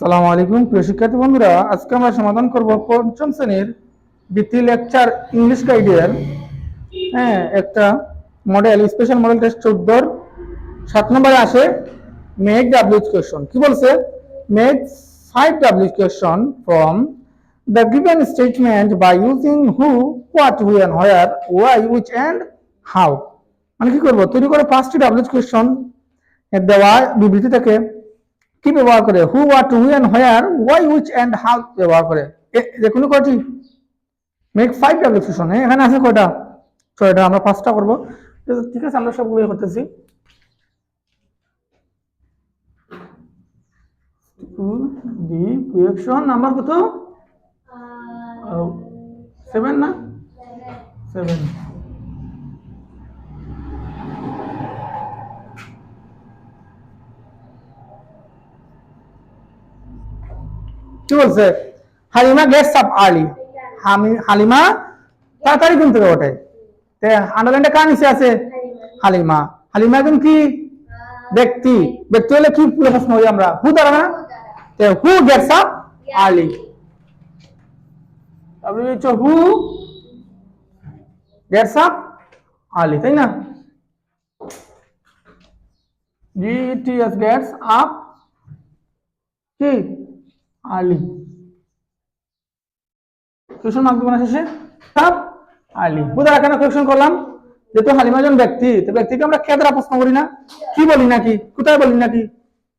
সালাম আলাইকুম। প্রিয় শিক্ষার্থী বন্ধুরা, আজকে আমরা সমাধান করব পঞ্চম শ্রেণির বৃত্তি লেকচার ইংলিশ গাইডের হ্যাঁ একটা মডেল স্পেশাল মডেল টেস্ট চোদ্দোর। সাত নম্বরে আসে মেক ডাব্লিউজ কোয়েশন কি বলছে? Make five ডাব্লিউজ question from the given statement by using who what who and where why which and how মানে কি করব? তৈরি করে পাঁচটি ডাব্লিউজ কোয়েশন দেওয়া বিবৃতি থেকে কি ব্যবহার করে? Who what who and where why which and how ব্যবহার করে? এ- যে কোনো কয়টি? মেক ফাইভ অ্যাপ্লিকেশন এখানে আছে কয়টা? ছয়টা আমরা পাঁচটা করব। ঠিক আছে আমরা সবগুলো করতেছি। ডি কুয়েকশন নাম্বার কত? সেভেন না? সেভেন কি বলছে? Halima gets up early Halima তাড়াতাড়ি ঘুম থেকে ওঠে। আন্ডারলাইনটা কার নিচে আছে? হালিমা। হালিমা একজন কি? ব্যক্তি। ব্যক্তি হলে কি পুরো প্রশ্ন হই আমরা? হু দ্বারা না? হু গেটস আপ আর্লি তারপরে হচ্ছে হু গেটস আপ আর্লি তাই না? G T S gets up কি? আর্লি কোয়েশন মার্ক দেবো না শেষে? সব আর্লি বুঝা কেন কোয়েশন করলাম? যেহেতু হালিমা একজন ব্যক্তি তো ব্যক্তিকে আমরা কে দ্বারা প্রশ্ন করি না। কি বলি নাকি? কোথায় বলি নাকি?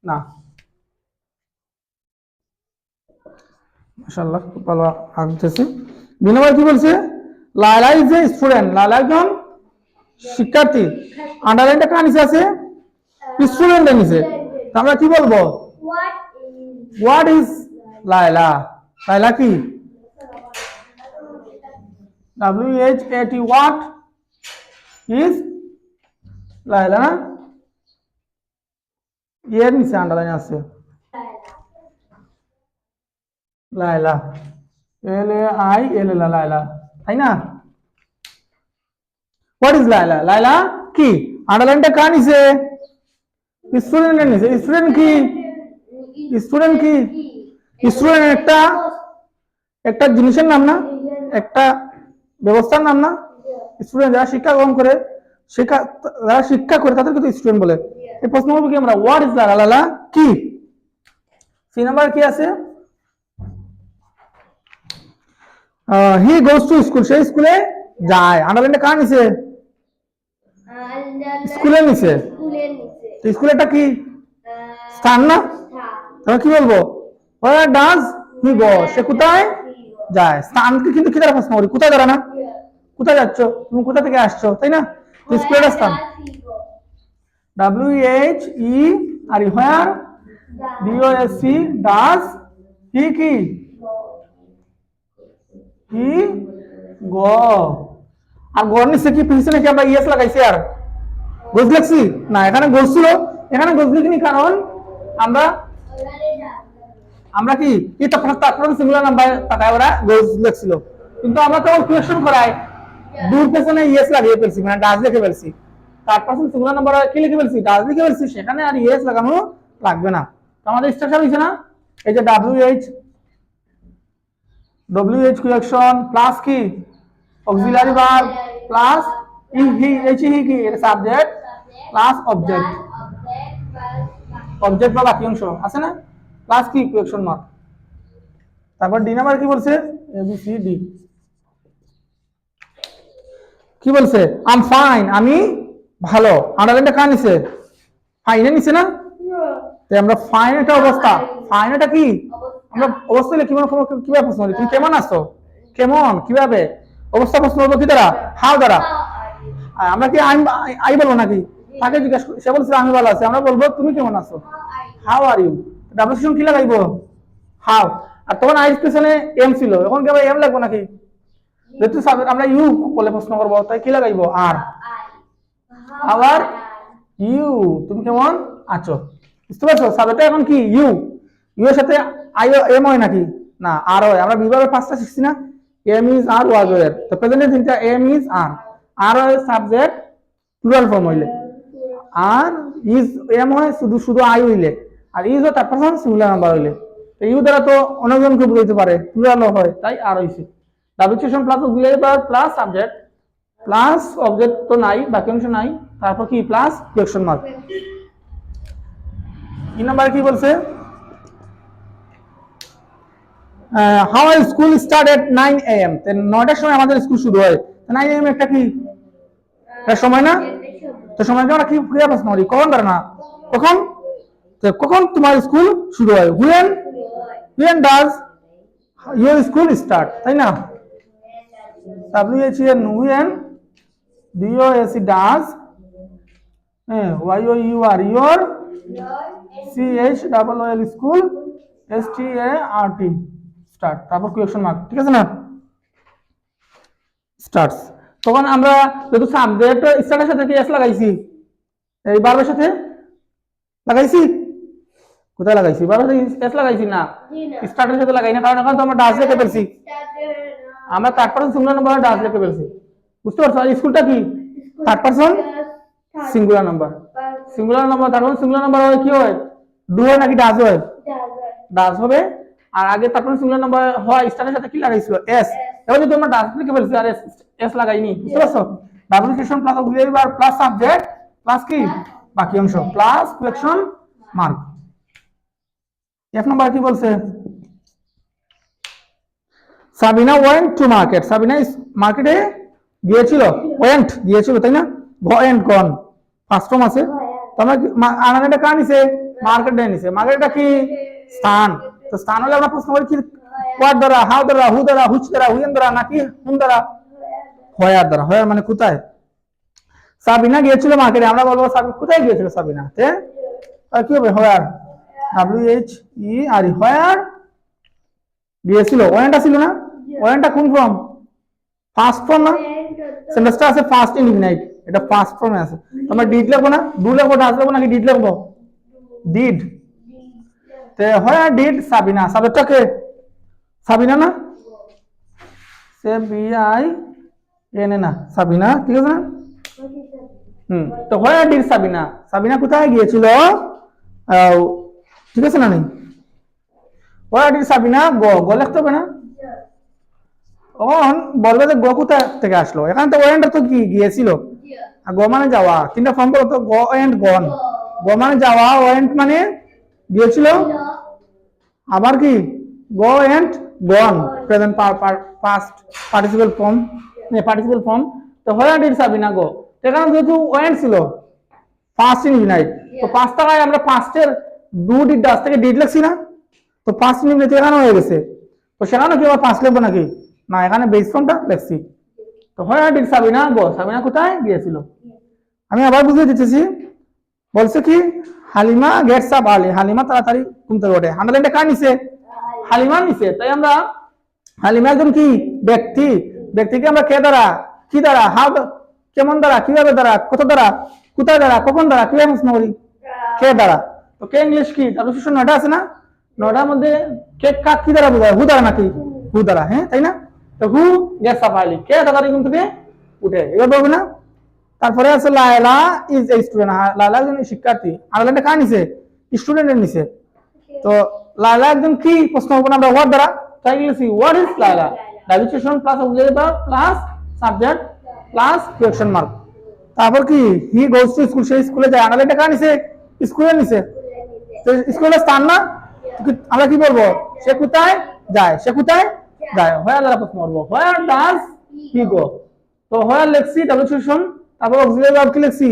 না। মাশাআল্লাহ খুব ভালো আগতেছে দুই কি বলছে? লালা ইজ এ স্টুডেন্ট লালা একজন শিক্ষার্থী। আন্ডারলাইনটা কার নিচে আছে? স্টুডেন্টের নিচে। আমরা কি বলব? হোয়াট ইজ লাইলা লাইলা কি W H A T what is Laila না এর নিচে আন্ডারলাইন আছে লাইলা এল এ আই এল এল লাইলা তাই না হোয়াট ইজ লাইলা লাইলা কি আন্ডারলাইনটা কার নিচে স্টুডেন্টের নিচে স্টুডেন্ট কি স্টুডেন্ট কি স্টুডেন্ট একটা একটা জিনিসের নাম না একটা ব্যবস্থার নাম না? স্টুডেন্ট যারা শিক্ষা গ্রহণ করে শিক্ষা যারা শিক্ষা করে তাদের কিন্তু স্টুডেন্ট বলে। এই প্রশ্ন করব কি আমরা? হোয়াট ইজ লালা কি? সি নাম্বার কি আছে? হি গোস টু স্কুল সে স্কুলে যায়। আন্ডারলাইনটা কার নিচে? স্কুলে নিচে। তো স্কুলেরটা কি? স্থান না। তাহলে কি বলব? ওরা ডান্স হি গো সে কোথায়? যায়। স্থানকে কিন্তু কি দ্বারা প্রশ্ন করি কোথায় দাঁড়া না কোথায় যাচ্ছ? তুমি কোথা থেকে আসছো? তাই না? স্কুলের স্থান? W H E R where DO S C does he কি হি গো আর গর নিচে কি পিছনে কি আমরা ইয়েস লাগাইছি আর। গোজ লাগছি না এখানে গোজ ছিল এখানে গোজ লিখিনি কারণ আমরা আমরা কি এই তারপর সিঙ্গুলার নাম্বার? তাকায় ওরা গোজ লেখছিল। কিন্তু আমরা তখন কোয়েশ্চন করাই দূর পেছনে ইয়েস লাগিয়ে ফেলছি মানে ডাজ লিখে ফেলছি। তার পার্সেন্ট সিঙ্গুলার নাম্বার কি লিখে ফেলছি? ডাজ লিখে ফেলছি সেখানে আর ইয়েস লাগানো লাগবে না। তো আমাদের স্ট্রাকচার হয়েছে না? এই যে W H W H question plus কি? Auxiliary verb plus E he H he কি? সাবজেক্ট প্লাস অবজেক্ট অবজেক্ট বা বাকি অংশ আছে না? প্লাস কি কোয়েকশন মার্ক তারপর ডি নাম্বার কি বলছে? এ বি সি ডি কি বলছে? আম ফাইন আমি ভালো। আন্ডারলাইনটা কার নিছে ফাইনে নিছে না? তো আমরা ফাইন একটা অবস্থা। ফাইন এটা কি? আমরা অবস্থা লিখি মানে কীভাবে প্রশ্ন? তুমি কেমন আছো? কেমন? কীভাবে? অবস্থা প্রশ্ন করব কি দ্বারা? হাও দ্বারা? আমরা কি আই বলব নাকি? তাকে জিজ্ঞাসা সে বলছে, আমি ভালো আছি। আমরা বলব, তুমি কেমন আছো? হাউ আর ইউ ডাবল কি লাগাইবো হাউ আর তখন আইস পেছনে এম ছিল। এখন কি আবার এম লাগবো নাকি? যেহেতু সাবজেক্ট আমরা ইউ বলে প্রশ্ন করব তাই কি লাগাইবো আর আবার ইউ তুমি কেমন? আছো। বুঝতে পারছ? সাবজেক্টটা এখন কি? ইউ ইউ এর সাথে আই এম হয় নাকি? না আর হয়। আমরা বিভাগের পাঁচটা শিখছি না। এম ইজ আর ওয়াজ এর তো প্রেজেন্টে তিনটা এম ইজ আর আর হয় সাবজেক্ট প্লুরাল ফর্ম হইলে। আর ইজ এম হয় শুধু শুধু আই হইলে। আর হয় তার পার্সন সিঙ্গুলার নাম্বার হইলে, তো ইউ দ্বারা তো অনেকজনকে বুঝাইতে পারে প্লুরাল হয়, তাই আর হয়েছে duplication plus auxiliary verb plus subject plus object তো নাই, বাকি অংশ নাই, তারপর কি প্লাস কোয়েকশন মার্ক তিন নম্বরে কি বলছে? How school start at nine A M নয়টার সময় আমাদের স্কুল শুরু হয়। নাইন এম একটা কি? সময় না? তো সময়কে আমরা কি ক্রিয়া প্রশ্ন করি কখন না কখন? কখন তোমার স্কুল শুরু হয়? When when does your school start তাই না? W H N when D O S E does Y O U R your C H double O L school S T A R T start তারপর question mark ঠিক আছে না? Starts তখন আমরা যেহেতু subject স্টার্টের সাথে কি এস লাগাইছি? এই বারবার সাথে লাগাইছি? কোথায় লাগাইছি? বারবার সাথে এস লাগাইছি না? স্টার্টের সাথে লাগাই না কারণ এখন তো আমরা ডাস লিখে ফেলছি। আমরা third person singular number does লিখে ফেলছি। বুঝতে পারছ? স্কুলটা কি? Third person singular number singular number third person singular number হয় কি হয়? ডু হয় নাকি ডাস হয়? ডাস হবে। আর আগে তারপরে সিঙ্গুলার নাম্বার হয় স্টারের সাথে কি লাগাইছিল? এস এবার যদি আমরা ডাস লিখে ফেলছি আর এস এস লাগাইনি বুঝতে পারছ? ডাবল ডাবলিকেশন প্লাস অক্সিলারি বার প্লাস সাবজেক্ট প্লাস কি? বাকি অংশ। Plus question mark F number কি বলছে? Sabina went to market Sabina মার্কেটে গিয়েছিল? ওয়েন্ট গিয়েছিল, তাই না? ওয়েন্ট গন ফার্স্ট আছে। তোমরা আনানেটা কার নিছে? মার্কেটে নিছে। মার্কেটটা কি? স্থান। তো স্থান হলে আমরা প্রশ্ন করি কি? হোয়াট দ্বারা? হাউ দ্বারা? হু দ্বারা? হুচ দ্বারা? হুইন দ্বারা? নাকি হুন দ্বারা? হয়ার দ্বারা। হয়ার মানে কোথায়? সাবিনা গিয়েছিল মার্কেটে আমরা বলব কোথায় গিয়েছিল সাবিনা তে? কি হবে? হয়ার ডাব্লিউ এইচ ই আর হয়ার গিয়েছিল ওয়েনটা ছিল না? ওয়েনটা কোন ফর্ম ফার্স্ট ফর্ম না? সেন্টেন্সটা আছে ফার্স্ট ইনডিফিনাইট এটা ফার্স্ট ফর্মে আছে। আমরা ডিড লিখব না? ডু লিখব ডাস লিখব নাকি ডিড লিখব? ডিড তে হয় ডিড সাবিনা সাবজেক্টটা কে? সাবিনা না? সে বি আই এন না সাবিনা ঠিক আছে না? হুম তো হয় ডিড সাবিনা সাবিনা কোথায় গিয়েছিল? ঠিক আছে না নেই? ডিড সাবিনা গ গ লিখতে হবে না? তখন বলবে যে গ কোথা থেকে আসলো? এখানে তো ওয়েন্ডটা তো কি গিয়েছিল আর গ মানে যাওয়া। তিনটা ফর্ম বলো তো গ এন্ড গন গ মানে যাওয়া ওয়েন্ট মানে গিয়েছিল? আবার কি? Go and gone present past participle form participle form তো হোয়ার ডিড সাবিনা গো? এখানে যেহেতু ওয়েন্ট ছিল ফার্স্ট ইন ইউনাইট তো পাঁচ টাকায় আমরা পাঁচটের দু ডিড ডাস থেকে ডিড লিখছি না। তো পাঁচ মিনিট এখানে হয়ে গেছে। তো সেখানে কি আবার পাঁচ লিখব নাকি? না, এখানে বেস ফর্মটা লিখছি। তো where did Sabina go Sabina কোথায়? গিয়েছিল। আমি আবার বুঝিয়ে দিতেছি। বলছে কি, হালিমা গেটস আপ আলি হালিমা তাড়াতাড়ি ঘুম থেকে ওঠে হান্ডারল্যান্ডে কার নিছে? হালিমা নিছে। তাই আমরা, হালিমা একজন কি? ব্যক্তি। ব্যক্তিকে আমরা কে দ্বারা? কি দ্বারা? হাউ কেমন দ্বারা? কীভাবে দ্বারা? কত দ্বারা? কোথায় দ্বারা? কখন দ্বারা? কীভাবে প্রশ্ন করি? কে দ্বারা? তো কে ইংলিশ কি? তার শিশু নয়টা আছে না? নয়টার মধ্যে কে কাক কি দ্বারা বোঝায়? হু দ্বারা নাকি? হু দ্বারা হ্যাঁ তাই না? তো হু আপ আলি কে তাড়াতাড়ি ঘুম থেকে উঠে? এবার বলবে না। তারপরে আছে Laila is a student Laila একজন শিক্ষার্থী। আয়ারল্যান্ডে কার নিছে? স্টুডেন্টের নিছে। তো লায়লা একজন কি প্রশ্ন হবে আমরা? হোয়াট দ্বারা? তাই লিখছি what is Laila? ডাইভিচুয়েশন plus verb plus subject plus question mark তারপর কি? হি গোস টু স্কুল সেই স্কুলে যায়। আয়ারল্যান্ডে কার নিছে? স্কুলে নিছে। তো স্কুলের স্থান না? আমরা কি বলব? সে কোথায়? যায়। সে কোথায়? যায়। হোয়ার দ্বারা প্রশ্ন করব হোয়ার ডাজ হি গো? তো হোয়ার লেখছি ডাবলিউশন তারপর অক্সিলারি ভার্ব কি লিখছি?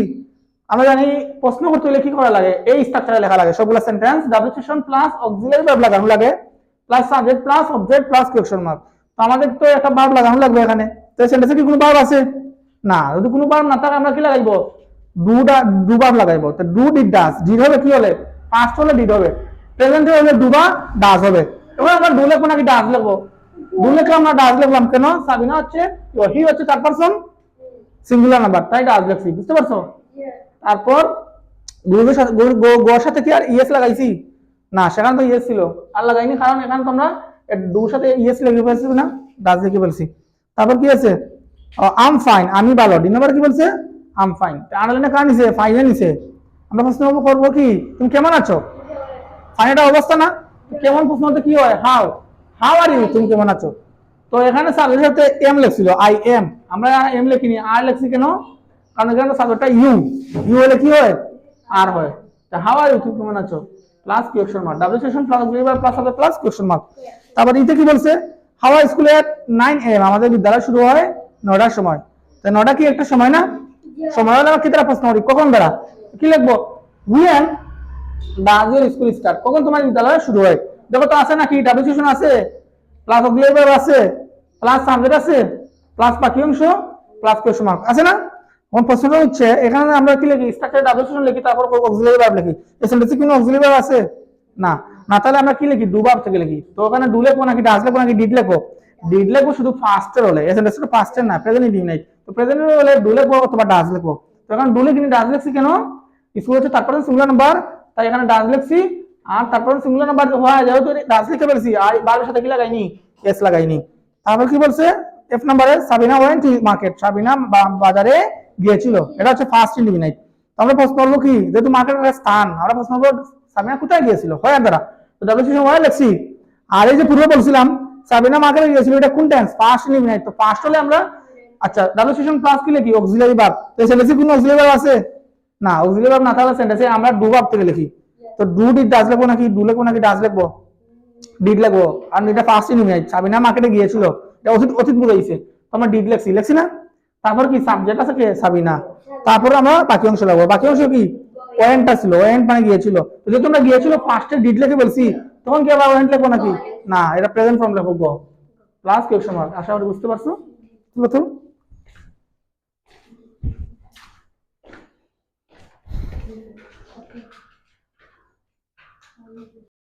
আমরা জানি প্রশ্ন করতে হলে কি করা লাগে? এই স্ট্রাকচারে লেখা লাগে। সবগুলো সেন্টেন্স ডাবলিউশন প্লাস অক্সিলারি ভার্ব লাগানো লাগে। Plus subject plus object plus question mark তো আমাদের তো একটা ভার্ব লাগানো লাগবে এখানে। তো সেন্টেন্সে কি কোনো ভার্ব আছে? না। যদি কোনো ভার্ব না থাকে, আমরা কি লাগাইবো? ডুটা ডু ভার্ব লাগাইবো। তো ডু ডিড ডাস ডিড হবে কি হলে? পাস্ট হলে ডিড হবে প্রেজেন্ট হলে ডুবা ডাস হবে। এবার আমরা ডু লিখব নাকি ডাস লিখব ডু লিখলে আমরা ডাস লিখলাম কেন? সাবিনা হচ্ছে হি হচ্ছে চার পার্সন সিঙ্গুলার নাম্বার তাই ডাস লিখছি, বুঝতে পারছ? তারপর গুরুর সাথে গরু- সাথে কি আর ইএস লাগাইছি? না, সেখানে তো ইএস ছিল। আর লাগাইনি, কারণ এখানে তোমরা ডুর সাথে ইএস লিখে ফেলছি না ডাস লিখে ফেলছি। তারপর কি আছে আম ফাইন আমি ভালো। দুই নম্বর কি বলছে? আম ফাইন আনালিনে কার নিছে? ফাইনে নিছে। আমরা প্রশ্ন করব কি? তুমি কেমন আছো? ফাইন এটা অবস্থা না? কেমন প্রশ্ন কি হয়? হাউ হাউ আর ইউ তুমি কেমন আছো? তো এখানে সাবজেক্টের সাথে এম লেখছিল আই এম আমরা এম লিখিনি আর লেখছি কেন? কারণ এখানে সাবজেক্টটা ইউ ইউ হলে কি হয়? আর হয়। হাউ আর ইউ তুমি কেমন আছো? Plus question mark double section plus plus হবে প্লাস কোয়েশ্চন মার্ক তারপর ইতে কি বলছে? হাওয়া স্কুলে নাইন এম আমাদের বিদ্যালয় শুরু হয় নটার সময়। তো নটা কি একটা সময় না? সময় হলে আমরা কি তারা প্রশ্ন করি? কখন বেড়া কি লিখব? When does your school start কখন তোমার বিদ্যালয় শুরু হয়? দেখো তো আছে নাকি? ডাবল সেকশন আছে প্লাস ভার্ব আছে প্লাস সাবজেক্ট আছে প্লাস বাকি অংশ প্লাস কোয়েশ্চন মার্ক আছে না? এখন প্রশ্নটা হচ্ছে, এখানে আমরা কি লিখি? স্ট্রাকচার ডাবল সেকশন লিখি, তারপর অক্সিলারি ভার্ব লিখি। এই সেন্টেন্সে কোনো অক্সিলারি ভার্ব আছে? না। না, তাহলে আমরা কি লিখি? দুবার থেকে লিখি। তো ওখানে ডু লিখব নাকি? ডাজ লিখব নাকি? ডিড লিখব। ডিড লিখব শুধু ফার্স্টের হলে। এই সেন্টেন্সটা ফার্স্টের না প্রেজেন্ট ইনডিফিনাইট তো প্রেজেন্ট হলে ডু লিখব অথবা ডাজ লিখব। তো এখন ডু লিখিনি ডাজ লিখছি কেন? স্কুল হচ্ছে তারপরে সিঙ্গুলার নাম্বার তাই এখানে ডাজ লিখছি। আর তারপরে সিঙ্গুলার নাম্বার হয়, যেহেতু ডাজ লিখে ফেলছি আর বারের সাথে কি লাগাইনি? এস লাগাইনি। তারপর কি বলছে? এফ নাম্বারে সাবিনা ওয়েন্ট মার্কেট সাবিনা বাজারে গিয়েছিল। এটা হচ্ছে ফার্স্ট ইন্ডিভিনাইট আমরা প্রশ্ন করব কি, যেহেতু মার্কেটের স্থান, আমরা প্রশ্ন করব সাবিনা কোথায় গিয়েছিল? হয় দ্বারা। তো ডাব্লিউ হয় লিখছি। আর এই যে পূর্বে বলছিলাম, সাবিনা মার্কেটে গিয়েছিল, এটা কোন টেন্স ফার্স্ট ইন্ডিভিনাইট তো ফার্স্ট হলে আমরা আচ্ছা সেশন প্লাস কি লিখি? অক্সিলারি ভার্ব তো সেন্টেন্সে কোনো অক্সিলারি ভার্ব আছে? না অক্সিলারি ভার্ব না সেন্টেন্সে আমরা ডু ভার্ব থেকে লিখি। তো ডু ডিড ডাজ লিখব নাকি? ডু লিখব নাকি? ডাজ লিখব? ডিড লিখব। আর এটা ফার্স্ট সাবিনা মার্কেটে গিয়েছিল। এটা অতীত অতীত বুঝাইছে। তো আমরা ডিড লিখছি। লিখছি না? তারপর কি সাবজেক্ট আছে কে? সাবিনা। তারপর আমরা বাকি অংশ লাগবো বাকি অংশ কি? ওয়েন্টটা ছিল ওয়েন্ট মানে গিয়েছিল। তো যেহেতু আমরা গিয়েছিল ফার্স্টে ডিড লিখে বলছি তখন কি আবার ওয়েন্ট লিখব নাকি? না এটা প্রেজেন্ট ফর্ম লিখব। প্লাস কোয়েশ্চন মার্ক আশা করি বুঝতে পারছ? কথা